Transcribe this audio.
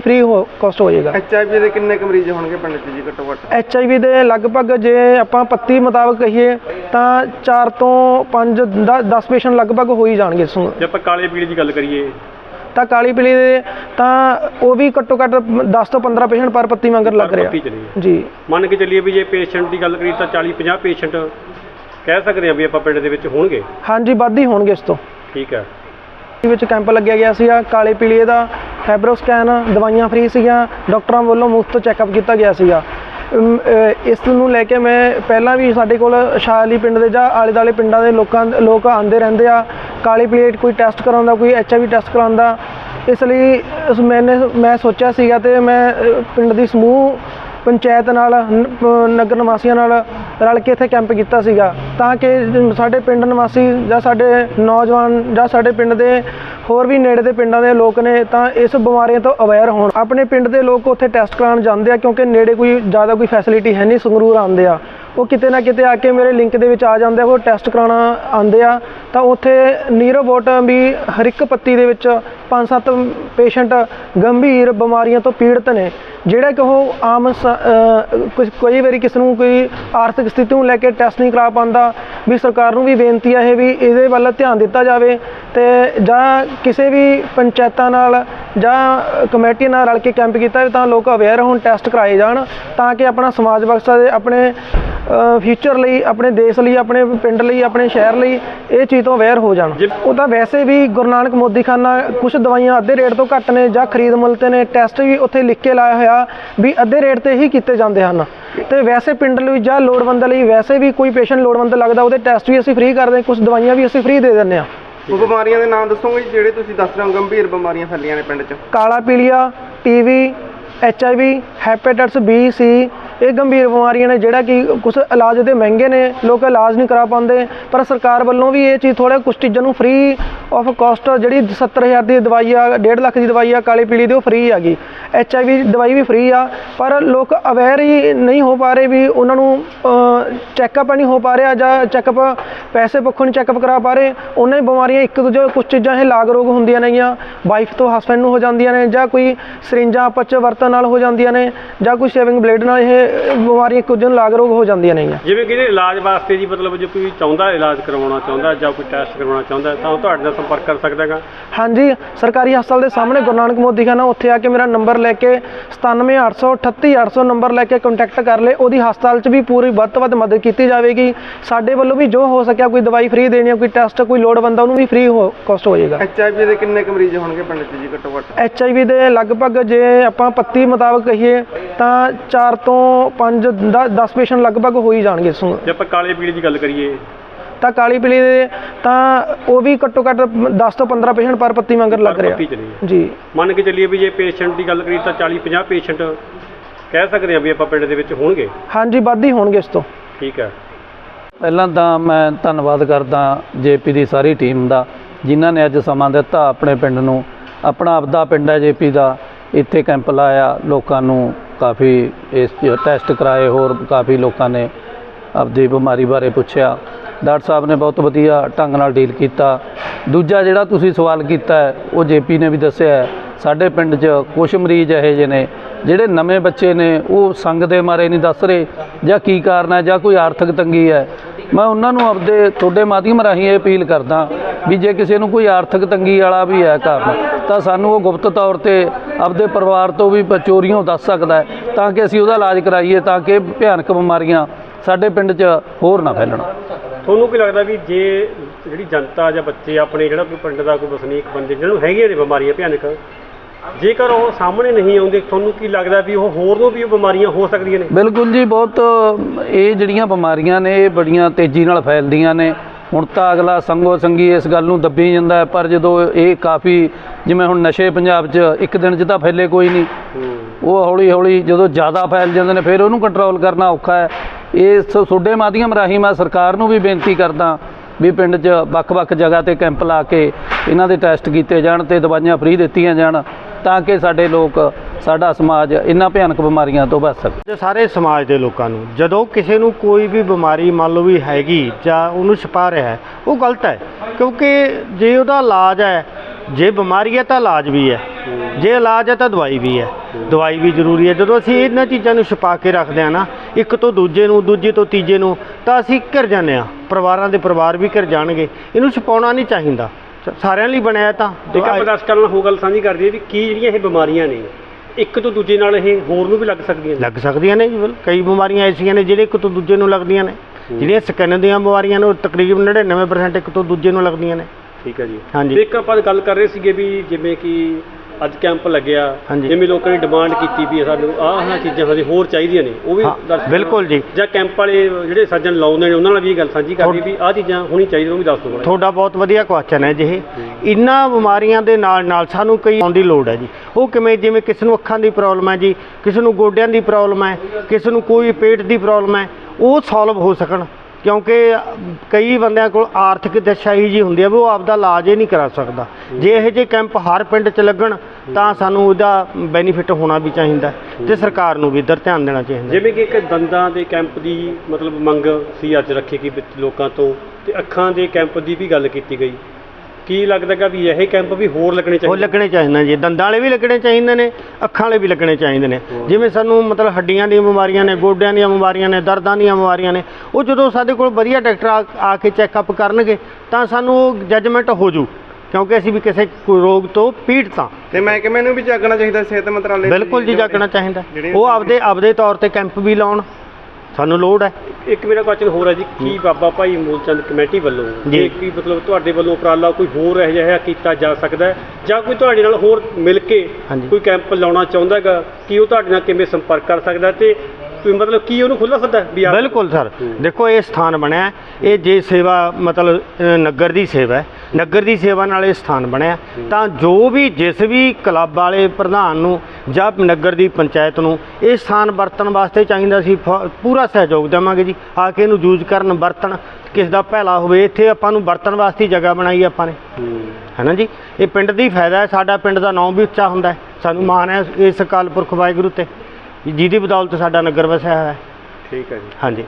ਵੀ free caste ਹੋ ਜਾਏਗਾ। HIV ਦੇ ਕਿੰਨੇ ਕੁ ਮਰੀਜ਼ ਹੋਣਗੇ ਪਿੰਡ 'ਚ ਜੀ ਘੱਟੋ ਘੱਟ? ਐਚ ਆਈ ਵੀ ਦੇ ਲਗਭਗ ਜੇ ਆਪਾਂ ਪੱਤੀ ਮੁਤਾਬਕ ਕਹੀਏ ਤਾਂ 4 ਤੋਂ 5 10 ਪੇਸ਼ੈਂਟ ਲਗਭਗ ਹੋ ਹੀ ਜਾਣਗੇ ਇਸ ਨੂੰ। ਜੇ ਆਪਾਂ ਕਾਲੇ ਪੀਲੇ ਦੀ ਗੱਲ ਕਰੀਏ। ਤਾਂ ਕਾਲੀ ਪੀਲੀ ਦੇ ਤਾਂ ਉਹ ਵੀ ਘੱਟੋ ਘੱਟ 10 ਤੋਂ 15 ਪੇਸ਼ੈਂਟ ਪਰ ਪੱਤੀ ਮੰਗਰ ਲੱਗ ਰਿਹਾ। ਜੀ। ਮੰਨ ਕੇ ਚੱਲੀਏ ਵੀ ਜੇ ਪੇਸ਼ੈਂਟ ਦੀ ਗੱਲ ਕਰੀਏ ਤਾਂ 40 50 ਪੇਸ਼ੈਂਟ ਕਹਿ ਸਕਦੇ ਆ ਵੀ ਆਪਾਂ ਪਿੰਡ ਦੇ ਵਿੱਚ ਹੋਣਗੇ। ਹਾਂਜੀ ਵੱਧ ਹੀ ਹੋਣਗੇ ਇਸ ਤੋਂ। ਠੀਕ ਹੈ। ਵਿੱਚ ਕੈਂਪ ਲੱਗਿਆ ਗਿਆ ਸੀਗਾ ਕਾਲੇ ਪੀਲੀਏ ਦਾ। ਫੈਬਰੋ ਸਕੈਨ ਦਵਾਈਆਂ ਫ੍ਰੀ ਸੀਗੀਆਂ, ਡਾਕਟਰਾਂ ਵੱਲੋਂ ਮੁਫਤ ਚੈੱਕਅਪ ਕੀਤਾ ਗਿਆ ਸੀਗਾ। ਇਸ ਨੂੰ ਲੈ ਕੇ ਮੈਂ ਪਹਿਲਾਂ ਵੀ ਸਾਡੇ ਕੋਲ ਸ਼ਾਲੀ ਪਿੰਡ ਦੇ ਜਾਂ ਆਲੇ ਦਾਲੇ ਪਿੰਡਾਂ ਦੇ ਲੋਕਾਂ, ਲੋਕ ਆਉਂਦੇ ਰਹਿੰਦੇ ਆ। ਕਾਲੀ ਪਲੇਟ ਕੋਈ ਟੈਸਟ ਕਰਾਉਂਦਾ, ਕੋਈ ਐਚਆਈਵੀ ਟੈਸਟ ਕਰਾਉਂਦਾ। ਇਸ ਲਈ ਮੈਨੇ, ਮੈਂ ਸੋਚਿਆ ਸੀਗਾ ਤੇ ਮੈਂ ਪਿੰਡ ਦੀ ਸਮੂਹ, ਪੰਚਾਇਤ ਨਾਲ ਨਗਰ ਨਿਵਾਸੀਆਂ ਨਾਲ ਰਲ ਕੇ ਇੱਥੇ ਕੈਂਪ ਕੀਤਾ ਸੀਗਾ। ਤਾਂ ਕਿ ਸਾਡੇ ਪਿੰਡ ਨਿਵਾਸੀ ਜਾਂ ਸਾਡੇ ਨੌਜਵਾਨ ਜਾਂ ਸਾਡੇ ਪਿੰਡ ਦੇ ਹੋਰ ਵੀ ਨੇੜੇ ਦੇ ਪਿੰਡਾਂ ਦੇ ਲੋਕ ਨੇ ਤਾਂ ਇਸ ਬਿਮਾਰੀਆਂ ਤੋਂ ਅਵੇਅਰ ਹੋਣ। ਆਪਣੇ ਪਿੰਡ ਦੇ ਲੋਕ ਉੱਥੇ ਟੈਸਟ ਕਰਾਉਣ ਜਾਂਦੇ ਆ ਕਿਉਂਕਿ ਨੇੜੇ ਕੋਈ ਜ਼ਿਆਦਾ ਕੋਈ ਫੈਸਿਲਿਟੀ ਹੈ ਨਹੀਂ, ਸੰਗਰੂਰ ਆਉਂਦੇ ਆ। ਉਹ ਕਿਤੇ ਨਾ ਕਿਤੇ ਆ ਕੇ ਮੇਰੇ ਲਿੰਕ ਦੇ ਵਿੱਚ ਆ ਜਾਂਦੇ ਆ, ਉਹ ਟੈਸਟ ਕਰਾਉਣਾ ਆਉਂਦੇ ਆ। ਤਾਂ ਉੱਥੇ ਨੀਰੋਬੋਟ ਵੀ ਹਰ ਇੱਕ ਪੱਤੀ ਦੇ ਵਿੱਚ 5-7 ਪੇਸ਼ੈਂਟ ਗੰਭੀਰ ਬਿਮਾਰੀਆਂ ਤੋਂ ਪੀੜਤ ਨੇ। ਜਿਹੜਾ ਕਿ ਉਹ ਆਮ ਸ- ਕੁਝ ਕੋਈ ਵਾਰੀ ਕਿਸ ਨੂੰ ਕੋਈ ਆਰਥਿਕ ਸਥਿਤੀ ਨੂੰ ਲੈ ਕੇ ਟੈਸਟ ਨਹੀਂ ਕਰਾ ਪਾਉਂਦਾ, ਵੀ ਸਰਕਾਰ ਨੂੰ ਵੀ ਬੇਨਤੀ ਹੈ ਇਹ ਵੀ ਇਹਦੇ ਵੱਲ ਧਿਆਨ ਦਿੱਤਾ ਜਾਵੇ ਤੇ ਜਾਂ ਕਿਸੇ ਵੀ ਪੰਚਾਇਤਾਂ ਨਾਲ ਜਾਂ ਕਮੇਟੀ ਨਾਲ ਰਲ ਕੇ ਕੈਂਪ ਕੀਤਾ ਜਾਵੇ ਤਾਂ ਲੋਕ ਅਵੇਅਰ ਹੋਣ, ਟੈਸਟ ਕਰਾਏ ਜਾਣ ਤਾਂ ਕਿ ਆਪਣਾ ਸਮਾਜ ਬਖਸ਼ਾ ਦੇ ਆਪਣੇ ਫਿਊਚਰ ਲਈ ਆਪਣੇ ਦੇਸ਼ ਲਈ ਆਪਣੇ ਪਿੰਡ ਲਈ ਆਪਣੇ ਸ਼ਹਿਰ ਲਈ ਇਹ ਚੀਜ਼ ਤੋਂ ਅਵੇਅਰ ਹੋ ਜਾਣ। ਉਹ ਤਾਂ ਵੈਸੇ ਵੀ ਗੁਰੂ ਨਾਨਕ ਮੋਦੀ ਖਾਨਾ ਕੁਝ ਦਵਾਈਆਂ ਅੱਧੇ ਰੇਟ ਤੋਂ ਘੱਟ ਨੇ ਜਾਂ ਖਰੀਦ ਮੁੱਲ ਤੇ ਨੇ ਟੈਸਟ ਵੀ ਉੱਥੇ ਲਿਖ ਕੇ ਲਾਇਆ ਹੋਇਆ ਵੀ ਅੱਧੇ ਰੇਟ ਤੇ ਹੀ ਕੀਤੇ ਜਾਂਦੇ ਹਨ। ਤੇ ਵੈਸੇ ਪਿੰਡ ਲਈ ਜਾਂ ਲੋੜਵੰਦ ਲਈ ਵੈਸੇ ਵੀ ਕੋਈ ਪੇਸ਼ੈਂਟ ਲੋੜਵੰਦ ਲੱਗਦਾ ਉਹਦੇ ਟੈਸਟ ਵੀ ਅਸੀਂ ਫ੍ਰੀ ਕਰਦੇ ਹਾਂ ਕੁਝ ਦਵਾਈਆਂ ਵੀ ਅਸੀਂ ਫ੍ਰੀ ਦੇ ਦਿੰਦੇ ਹਾਂ। ਉਹ ਬਿਮਾਰੀਆਂ ਦੇ ਨਾਮ ਦੱਸੋਗੇ ਜਿਹੜੇ ਤੁਸੀਂ ਦੱਸ ਰਹੇ ਹੋ ਗੰਭੀਰ ਬਿਮਾਰੀਆਂ ਫੈਲੀਆਂ ਨੇ ਪਿੰਡ 'ਚ? ਕਾਲਾ ਪੀਲੀਆ TB HIV hepatitis B C ਇਹ ਗੰਭੀਰ ਬਿਮਾਰੀਆਂ ਨੇ ਜਿਹੜਾ ਕਿ ਕੁਝ ਇਲਾਜ ਦੇ ਮਹਿੰਗੇ ਨੇ, ਲੋਕ ਇਲਾਜ ਨਹੀਂ ਕਰਾ ਪਾਉਂਦੇ, ਪਰ ਸਰਕਾਰ ਵੱਲੋਂ ਵੀ ਇਹ ਚੀਜ਼ ਥੋੜਾ ਕੁਝ ਚੀਜ਼ਾਂ ਨੂੰ ਫ੍ਰੀ ਆਫ ਕਾਸਟ ਜਿਹੜੀ 70000 ਦੀ ਦਵਾਈ ਆ 1.5 ਲੱਖ ਦੀ ਦਵਾਈ ਆ, ਕਾਲੀ ਪੀਲੀ ਦੀ ਉਹ ਫ੍ਰੀ ਹੈਗੀ। ਵੀ ਦਵਾਈ ਵੀ ਫ੍ਰੀ ਆ, ਪਰ ਲੋਕ ਅਵੇਅਰ ਹੀ ਨਹੀਂ ਹੋ ਪਾ ਰਹੇ ਵੀ ਉਹਨਾਂ ਨੂੰ ਚੈੱਕਅਪ ਨਹੀਂ ਹੋ ਪਾ ਰਿਹਾ ਜਾਂ ਚੈੱਕਅਪ ਪੈਸੇ ਪੱਖੋਂ ਨਹੀਂ ਚੈੱਕਅਪ ਕਰਾ ਪਾ ਰਹੇ ਉਹਨਾਂ ਹੀ ਬਿਮਾਰੀਆਂ ਇੱਕ ਦੂਜੇ ਕੁਝ ਚੀਜ਼ਾਂ ਇਹ ਲਾਗ ਰੋਗ ਹੁੰਦੀਆਂ ਨੇਗੀਆਂ ਵਾਈਫ ਤੋਂ ਹਸਬੈਂਡ ਨੂੰ ਹੋ ਜਾਂਦੀਆਂ ਨੇ ਜਾਂ ਕੋਈ ਸਰਿੰਜਾਂ ਆਪਸ 'ਚ ਵਰਤਣ ਨਾਲ ਹੋ ਜਾਂਦੀਆਂ ਨੇ ਜਾਂ ਕੋਈ ਸ਼ੇਵਿੰਗ ਬਲੇਡ ਨਾਲ ਇਹ ਬਿਮਾਰੀਆਂ ਦੂਜੇ ਨੂੰ ਲਾਗ ਰੋਗ ਹੋ ਜਾਂਦੀਆਂ ਨੇਗੀਆਂ। ਜਿਵੇਂ ਕਿ ਇਲਾਜ ਵਾਸਤੇ ਜੀ ਮਤਲਬ ਜੇ ਕੋਈ ਚਾਹੁੰਦਾ ਇਲਾਜ ਕਰਵਾਉਣਾ ਚਾਹੁੰਦਾ ਜਾਂ ਕੋਈ ਟੈਸਟ ਕਰਵਾਉਣਾ ਚਾਹੁੰਦਾ ਤਾਂ ਉਹ ਤੁਹਾਡੇ ਨਾਲ ਸੰਪਰਕ ਕਰ ਸਕਦਾ ਹੈਗਾ। ਹਾਂਜੀ ਸਰਕਾਰੀ ਹਸਪਤਾਲ ਦੇ ਸਾਹਮਣੇ ਗੁਰੂ ਨਾਨਕ ਮੋਦੀ ਖਾਨਾ ਉੱਥੇ ਆ ਕੇ ਮੇਰਾ ਨੰਬਰ ਲੈ ਕੇ 97838 ਨੰਬਰ ਲੈ ਕੇ ਕੰਟੈਕਟ ਕਰ ਲੇ ਉਹਦੀ ਹਸਪਤਾਲ 'ਚ ਵੀ ਪੂਰੀ ਵੱਧ ਤੋਂ ਵੱਧ ਮਦਦ ਕੀਤੀ ਜਾਵੇਗੀ। ਸਾਡੇ ਵੱਲੋਂ ਵੀ ਜੋ ਹੋ ਸਕਿਆ ਕੋਈ ਦਵਾਈ ਫ੍ਰੀ ਦੇਣੀ ਹੈ ਕੋਈ ਟੈਸਟ ਕੋਈ ਲੋੜਵੰਦ ਆ ਉਹਨੂੰ ਵੀ ਫ੍ਰੀ ਹੋ ਕਾਸਟ ਹੋ ਜਾਏਗਾ। ਐਚਆਈਵੀ ਦੇ ਕਿੰਨੇ ਕੁ ਮਰੀਜ਼ ਹੋਣਗੇ ਪਿੰਡ 'ਚ ਜੀ ਘੱਟੋ ਘੱਟ? ਐਚ ਆਈ ਵੀ ਦੇ ਲਗਭਗ ਜੇ ਆਪਾਂ ਪੱਤੀ ਮੁਤਾਬਕ ਕਹੀਏ ਤਾਂ 4 ਤੋਂ 5 10 ਪੇਸ਼ੈਂਟ ਲਗਭਗ ਹੋ ਹੀ ਜਾਣਗੇ ਇਸ ਨੂੰ। ਜੇ ਆਪਾਂ ਕਾਲੇ ਪੀਲੇ ਦੀ ਗੱਲ ਕਰੀਏ। ਤਾਂ ਕਾਲੀ ਪੀਲੀ ਦੇ ਤਾਂ ਉਹ ਵੀ ਘੱਟੋ ਘੱਟ 10 ਤੋਂ 15 ਪੇਸ਼ੈਂਟ ਪਰ ਪੱਤੀ ਮੰਗਰ ਲੱਗ ਰਿਹਾ। ਜੀ। ਮੰਨ ਕੇ ਚੱਲੀਏ ਵੀ ਜੇ ਪੇਸ਼ੈਂਟ ਦੀ ਗੱਲ ਕਰੀਏ ਤਾਂ 40 50 ਪੇਸ਼ੈਂਟ ਕਹਿ ਸਕਦੇ ਆ ਵੀ ਆਪਾਂ ਪਿੰਡ ਦੇ ਵਿੱਚ ਹੋਣਗੇ। ਹਾਂਜੀ ਵੱਧ ਹੀ ਹੋਣਗੇ ਇਸ ਤੋਂ। ਠੀਕ ਹੈ ਪਹਿਲਾਂ ਤਾਂ ਮੈਂ ਧੰਨਵਾਦ ਕਰਦਾ ਜੇਪੀ ਦੀ ਸਾਰੀ ਟੀਮ ਦਾ ਜਿਨ੍ਹਾਂ ਨੇ ਅੱਜ ਸਮਾਂ ਦਿੱਤਾ ਆਪਣੇ ਪਿੰਡ ਨੂੰ। ਆਪਣਾ ਆਪਦਾ ਪਿੰਡ ਹੈ ਜੇਪੀ ਦਾ। ਇੱਥੇ ਕੈਂਪ ਲਾਇਆ ਲੋਕਾਂ ਨੂੰ ਕਾਫੀ ਇਸ ਟੈਸਟ ਕਰਾਏ ਹੋਰ ਕਾਫੀ ਲੋਕਾਂ ਨੇ ਆਪਦੀ ਬਿਮਾਰੀ ਬਾਰੇ ਪੁੱਛਿਆ। ਡਾਕਟਰ ਸਾਹਿਬ ਨੇ ਬਹੁਤ ਵਧੀਆ ਢੰਗ ਨਾਲ ਡੀਲ ਕੀਤਾ। ਦੂਜਾ ਜਿਹੜਾ ਤੁਸੀਂ ਸਵਾਲ ਕੀਤਾ ਹੈ, ਉਹ ਜੇਪੀ ਨੇ ਵੀ ਦੱਸਿਆ ਸਾਡੇ ਪਿੰਡ 'ਚ ਕੁਝ ਮਰੀਜ਼ ਇਹੋ ਜਿਹੇ ਨੇ ਜਿਹੜੇ ਨਵੇਂ ਬੱਚੇ ਨੇ ਉਹ ਸੰਗ ਦੇ ਮਾਰੇ ਨਹੀਂ ਦੱਸ ਰਹੇ ਜਾਂ ਕੀ ਕਾਰਨ ਹੈ ਜਾਂ ਕੋਈ ਆਰਥਿਕ ਤੰਗੀ ਹੈ। ਮੈਂ ਉਹਨਾਂ ਨੂੰ ਆਪਦੇ ਤੁਹਾਡੇ ਮਾਧਿਅਮ ਰਾਹੀਂ ਇਹ ਅਪੀਲ ਕਰਦਾ ਵੀ ਜੇ ਕਿਸੇ ਨੂੰ ਕੋਈ ਆਰਥਿਕ ਤੰਗੀ ਵਾਲਾ ਵੀ ਹੈ ਕਾਰਨ ਤਾਂ ਸਾਨੂੰ ਉਹ ਗੁਪਤ ਤੌਰ ਤੇ ਆਪਦੇ ਪਰਿਵਾਰ ਤੋਂ ਵੀ ਪ- ਦੱਸ ਸਕਦਾ ਤਾਂ ਕਿ ਅਸੀਂ ਉਹਦਾ ਇਲਾਜ ਕਰਾਈਏ, ਤਾਂ ਕਿ ਭਿਆਨਕ ਬਿਮਾਰੀਆਂ ਸਾਡੇ ਪਿੰਡ 'ਚ ਹੋਰ ਨਾ ਫੈਲਣ। ਤੁਹਾਨੂੰ ਕੀ ਲੱਗਦਾ ਵੀ ਜੇ ਜਿਹੜੀ ਜਨਤਾ ਜਾਂ ਬੱਚੇ ਆਪਣੇ ਜਿਹੜਾ ਕੋਈ ਪਿੰਡ ਦਾ ਕੋਈ ਵਸਨੀਕ ਬੰਦੇ, ਜਿਹਨਾਂ ਨੂੰ ਹੈਗੀਆਂ ਨੇ ਬਿਮਾਰੀਆਂ ਭਿਆਨਕ ਜੇਕਰ ਉਹ ਸਾਹਮਣੇ ਨਹੀਂ ਆਉਂਦੇ ਤੁਹਾਨੂੰ ਕੀ ਲੱਗਦਾ ਵੀ ਉਹ ਹੋਰ ਨੂੰ ਵੀ ਬਿਮਾਰੀਆਂ ਹੋ ਸਕਦੀਆਂ ਨੇ? ਬਿਲਕੁਲ ਜੀ ਬਹੁਤ ਇਹ ਜਿਹੜੀਆਂ ਬਿਮਾਰੀਆਂ ਨੇ ਇਹ ਬੜੀਆਂ ਤੇਜ਼ੀ ਨਾਲ ਫੈਲਦੀਆਂ ਨੇ। ਹੁਣ ਤਾਂ ਅਗਲਾ ਸੰਗੋ ਸੰਗੀ ਇਸ ਗੱਲ ਨੂੰ ਦੱਬੀ ਜਾਂਦਾ ਪਰ ਜਦੋਂ ਇਹ ਕਾਫੀ ਜਿਵੇਂ ਹੁਣ ਨਸ਼ੇ ਪੰਜਾਬ 'ਚ ਇੱਕ ਦਿਨ 'ਚ ਤਾਂ ਫੈਲੇ ਕੋਈ ਨਹੀਂ। ਉਹ ਹੌਲੀ ਹੌਲੀ ਜਦੋਂ ਜ਼ਿਆਦਾ ਫੈਲ ਜਾਂਦੇ ਨੇ ਫਿਰ ਉਹਨੂੰ ਕੰਟਰੋਲ ਕਰਨਾ ਔਖਾ ਹੈ। ਇਹ ਸ- ਤੁਹਾਡੇ ਮਾਧਿਅਮ ਰਾਹੀਂ ਮੈਂ ਸਰਕਾਰ ਨੂੰ ਵੀ ਬੇਨਤੀ ਕਰਦਾ ਵੀ ਪਿੰਡ 'ਚ ਵੱਖ-ਵੱਖ ਜਗ੍ਹਾ ਤੇ ਕੈਂਪ ਲਾ ਕੇ ਇਹਨਾਂ ਦੇ ਟੈਸਟ ਕੀਤੇ ਜਾਣ ਤੇ ਦਵਾਈਆਂ ਫ੍ਰੀ ਦਿੱਤੀਆਂ ਜਾਣ। ਤਾਂ ਕਿ ਸਾਡੇ ਲੋਕ, ਸਾਡਾ ਸਮਾਜ ਇਹਨਾਂ ਭਿਆਨਕ ਬਿਮਾਰੀਆਂ ਤੋਂ ਬਚ ਸਕੇ। ਤੇ ਸਾਰੇ ਸਮਾਜ ਦੇ ਲੋਕਾਂ ਨੂੰ, ਜਦੋਂ ਕਿਸੇ ਨੂੰ ਕੋਈ ਵੀ ਬਿਮਾਰੀ ਮੰਨ ਲਓ ਵੀ ਹੈਗੀ ਜਾਂ ਉਹਨੂੰ ਛਪਾ ਰਿਹਾ ਹੈ, ਉਹ ਗਲਤ ਹੈ। ਕਿਉਂਕਿ ਜੇ ਉਹਦਾ ਇਲਾਜ ਹੈ, ਜੇ ਬਿਮਾਰੀ ਹੈ ਤਾਂ ਇਲਾਜ ਵੀ ਹੈ। ਜੇ ਇਲਾਜ ਹੈ ਤਾਂ ਦਵਾਈ ਵੀ ਹੈ। ਦਵਾਈ ਵੀ ਜ਼ਰੂਰੀ ਹੈ। ਜਦੋਂ ਅਸੀਂ ਇਹਨਾਂ ਚੀਜ਼ਾਂ ਨੂੰ ਛੁਪਾ ਕੇ ਰੱਖਦੇ ਹਾਂ ਨਾ, ਇੱਕ ਤੋਂ ਦੂਜੇ ਨੂੰ, ਦੂਜੇ ਤੋਂ ਤੀਜੇ ਨੂੰ, ਤਾਂ ਅਸੀਂ ਘਿਰ ਜਾਂਦੇ ਹਾਂ। ਪਰਿਵਾਰਾਂ ਦੇ ਪਰਿਵਾਰ ਵੀ ਘਿਰ ਜਾਣਗੇ। ਇਹਨੂੰ ਛੁਪਾਉਣਾ ਨਹੀਂ ਚਾਹੀਦਾ। ਸਾਰਿਆਂ ਲਈ ਬਣਿਆ ਤਾਂ। ਇੱਕ ਆਪਾਂ ਦਰਸ਼ਕਾਂ ਨਾਲ ਹੋ ਗੱਲ ਸਾਂਝੀ ਕਰਦੀ ਹੈ ਵੀ ਕੀ ਜਿਹੜੀਆਂ ਇਹ ਬਿਮਾਰੀਆਂ ਨੇ ਇੱਕ ਤੋਂ ਦੂਜੇ ਨਾਲ ਇਹ ਹੋਰ ਨੂੰ ਵੀ ਲੱਗ ਸਕਦੀਆਂ ਨੇ। ਲੱਗ ਸਕਦੀਆਂ ਨੇ ਜੀ ਬਿਲ- ਕਈ ਬਿਮਾਰੀਆਂ ਐਸੀਆਂ ਨੇ ਜਿਹੜੇ ਇੱਕ ਤੋਂ ਦੂਜੇ ਨੂੰ ਲੱਗਦੀਆਂ ਨੇ। ਜਿਹੜੀਆਂ ਸਕਿਨ ਦੀਆਂ ਬਿਮਾਰੀਆਂ ਨੇ ਉਹ ਤਕਰੀਬਨ 99% ਇੱਕ ਤੋਂ ਦੂਜੇ ਨੂੰ ਲੱਗਦੀਆਂ ਨੇ। ਠੀਕ ਹੈ ਜੀ। ਹਾਂਜੀ। ਇੱਕ ਆਪਾਂ ਗੱਲ ਕਰ ਰਹੇ ਸੀਗੇ ਵੀ ਜਿਵੇਂ ਕਿ ਅੱਜ ਕੈਂਪ ਲੱਗਿਆ ਹਾਂਜੀ। ਜਿਵੇਂ ਲੋਕਾਂ ਨੇ ਡਿਮਾਂਡ ਕੀਤੀ ਵੀ ਸਾਨੂੰ ਆਹ ਆਹ ਚੀਜ਼ਾਂ ਹਜੇ ਹੋਰ ਚਾਹੀਦੀਆਂ ਨੇ ਉਹ ਵੀ ਹਾਂ, ਦਰਸ਼ਕਾਂ ਬਿਲਕੁਲ ਜੀ। ਜਾਂ ਕੈਂਪ ਵਾਲੇ ਜਿਹੜੇ ਸੱਜਣ ਲਾਉਂਦੇ ਨੇ ਉਹਨਾਂ ਨਾਲ ਵੀ ਇਹ ਗੱਲ ਸਾਂਝੀ ਕਰਨੀ ਵੀ ਆਹ ਚੀਜ਼ਾਂ ਹੋਣੀ ਚਾਹੀਦੀਆਂ ਉਹ ਵੀ ਦੱਸ ਦਿਓ ਮਾੜਾ ਤੁਹਾਡਾ ਬਹੁਤ ਵਧੀਆ ਕੁਐਸਚਨ ਹੈ ਜੀ ਇਹ ਇਹਨਾਂ ਬਿਮਾਰੀਆਂ ਦੇ ਨਾਲ ਨਾਲ ਸਾਨੂੰ ਕਈ ਆਉਣ ਦੀ ਲੋੜ ਹੈ ਜੀ ਉਹ ਕਿਵੇਂ ਜਿਵੇਂ ਕਿਸੇ ਨੂੰ ਅੱਖਾਂ ਦੀ ਪ੍ਰੋਬਲਮ ਹੈ ਜੀ ਕਿਸੇ ਨੂੰ ਗੋਡਿਆਂ ਦੀ ਪ੍ਰੋਬਲਮ ਹੈ ਕਿਸੇ ਨੂੰ ਕੋਈ ਪੇਟ ਦੀ ਪ੍ਰੋਬਲਮ ਹੈ ਉਹ ਸੋਲਵ ਹੋ ਸਕਣ ਕਿਉਂਕਿ ਕਈ ਬੰਦਿਆਂ ਕੋਲ ਆਰਥਿਕ ਦਸ਼ਾ ਹੀ ਜੀ ਹੁੰਦੀ ਹੈ ਵੀ ਉਹ ਆਪਦਾ ਇਲਾਜ ਹੀ ਨਹੀਂ ਕਰਾ ਸਕਦਾ। ਜੇ ਇਹੋ ਜਿਹੇ ਕੈਂਪ ਹਰ ਪਿੰਡ 'ਚ ਲੱਗਣ, ਤਾਂ ਸਾਨੂੰ ਉਹਦਾ ਬੈਨੀਫਿਟ ਹੋਣਾ ਵੀ ਚਾਹੀਦਾ ਤੇ ਸਰਕਾਰ ਨੂੰ ਵੀ ਇੱਧਰ ਧਿਆਨ ਦੇਣਾ ਚਾਹੀਦਾ ਜਿਵੇਂ ਕਿ ਇੱਕ ਦੰਦਾਂ ਦੇ ਕੈਂਪ ਦੀ ਮਤਲਬ ਮੰਗ ਸੀ ਅੱਜ ਰੱਖੀ ਗਈ ਲੋਕਾਂ ਤੋਂ ਤੇ ਅੱਖਾਂ ਦੇ ਕੈਂਪ ਦੀ ਵੀ ਗੱਲ ਕੀਤੀ ਗਈ। ਕੀ ਲੱਗਦਾ ਕਿ ਵੀ ਇਹ ਕੈਂਪ ਵੀ ਹੋਰ ਲੱਗਣੇ ਉਹ ਚਾਹੀਦੇ ਲੱਗਣੇ ਚਾਹੀਦੇ ਨੇ ਜੀ। ਦੰਦਾਂ ਵਾਲੇ ਵੀ ਲੱਗਣੇ ਚਾਹੀਦੇ ਨੇ ਅੱਖਾਂ ਵਾਲੇ ਵੀ ਲੱਗਣੇ ਚਾਹੀਦੇ ਨੇ। ਜਿਵੇਂ ਸਾਨੂੰ ਮਤਲਬ ਹੱਡੀਆਂ ਦੀਆਂ ਬਿਮਾਰੀਆਂ ਨੇ ਗੋਡਿਆਂ ਦੀਆਂ ਬਿਮਾਰੀਆਂ ਨੇ ਦਰਦਾਂ ਦੀਆਂ ਬਿਮਾਰੀਆਂ ਨੇ ਉਹ ਜਦੋਂ ਸਾਡੇ ਕੋਲ ਵਧੀਆ ਡਾਕਟਰ ਆ- ਆ ਕੇ ਚੈੱਕਅਪ ਕਰਨਗੇ ਤਾਂ ਸਾਨੂੰ ਜੱਜਮੈਂਟ ਹੋ ਜੂ ਕਿਉਂਕਿ ਅਸੀਂ ਵੀ ਕਿਸੇ ਕੋਈ ਰੋਗ ਤੋਂ ਪੀੜਤ ਹਾਂ। ਤੇ ਮੈਂ ਕਿਵੇਂ ਨੂੰ ਵੀ ਜਾਗਣਾ ਚਾਹੀਦਾ ਸਿਹਤ ਮੰਤਰਾਲੇ ਦੀ ਬਿਲਕੁਲ ਜੀ ਜਾਗਣਾ ਚਾਹੀਦਾ। ਜਿਹੜੇ- ਉਹ ਆਪਦੇ ਆਪਦੇ ਤੌਰ ਤੇ ਕੈਂਪ ਵੀ ਲਾਉਣ ਸਾਨੂੰ ਲੋੜ ਹੈ ਇੱਕ ਮੇਰਾ ਕੁਐਸਚਨ ਹੋਰ ਹੈ ਜੀ ਕੀ ਬਾਬਾ ਭਾਈ ਮੂਲਚੰਦ ਕਮੇਟੀ ਵੱਲੋਂ ਜੀ। ਜੇ ਕੀ ਮਤਲਬ ਤੁਹਾਡੇ ਵੱਲੋਂ ਉਪਰਾਲਾ ਕੋਈ ਹੋਰ ਇਹੋ ਜਿਹਾ ਕੀਤਾ ਜਾ ਸਕਦਾ ਹੈ ਜਾਂ ਕੋਈ ਤੁਹਾਡੇ ਨਾਲ ਹੋਰ ਮਿਲ ਕੇ ਹਾਂਜੀ। ਕੋਈ ਕੈਂਪ ਲਾਉਣਾ ਚਾਹੁੰਦਾ ਹੈਗਾ ਕੀ ਉਹ ਤੁਹਾਡੇ ਨਾਲ ਕਿਵੇਂ ਸੰਪਰਕ ਕਰ ਸਕਦਾ ਹੈ ਤੇ ਕੋਈ ਮਤਲਬ ਕੀ ਉਹਨੂੰ ਖੁੱਲ੍ਹਾ ਸੱਦਾ ਵੀ ਆ ਬਿਲਕੁਲ ਸਰ। ਦੇਖੋ ਇਹ ਸਥਾਨ ਬਣਿਆ ਹੈ, ਇਹ ਜੇ ਸੇਵਾ ਮਤਲਬ ਅ, ਨਗਰ ਦੀ ਸੇਵਾ ਹੈ। ਨਗਰ ਦੀ ਸੇਵਾ ਨਾਲ ਇਹ ਸਥਾਨ ਬਣਿਆ ਤਾਂ ਜੋ ਵੀ ਜਿਸ ਵੀ ਕਲੱਬ ਵਾਲੇ ਪ੍ਰਧਾਨ ਨੂੰ ਜਾਂ ਨਗਰ ਦੀ ਪੰਚਾਇਤ ਨੂੰ ਇਹ ਸਥਾਨ ਵਰਤਣ ਵਾਸਤੇ ਚਾਹੀਦਾ ਸੀ ਫ- ਪੂਰਾ ਸਹਿਯੋਗ ਦੇਵਾਂਗੇ ਜੀ। ਆ ਕੇ ਇਹਨੂੰ ਯੂਜ਼ ਕਰਨ ਵਰਤਣ ਕਿਸ ਦਾ ਭਲਾ ਹੋਵੇ ਇੱਥੇ ਆਪਾਂ ਨੂੰ ਵਰਤਣ ਵਾਸਤੇ ਹੀ ਜਗ੍ਹਾ ਬਣਾਈ ਆਪਾਂ ਨੇ। ਹੂੰ। ਹੈ ਨਾ ਜੀ? ਇਹ ਪਿੰਡ ਦੀ ਫਾਇਦਾ ਹੈ। ਸਾਡਾ ਪਿੰਡ ਦਾ ਨਾਮ ਵੀ ਉੱਚਾ ਹੁੰਦਾ ਹੈ। ਸਾਨੂੰ ਮਾਣ ਹੈ ਇਸ ਅਕਾਲ ਪੁਰਖ ਵਾਹਿਗੁਰੂ ਤੇ। ਜਿਹਦੀ ਬਦੌਲਤ ਸਾਡਾ ਨਗਰ ਵਸਿਆ ਹੋਇਆ ਹੈ। ਠੀਕ ਹੈ ਜੀ। ਹਾਂਜੀ।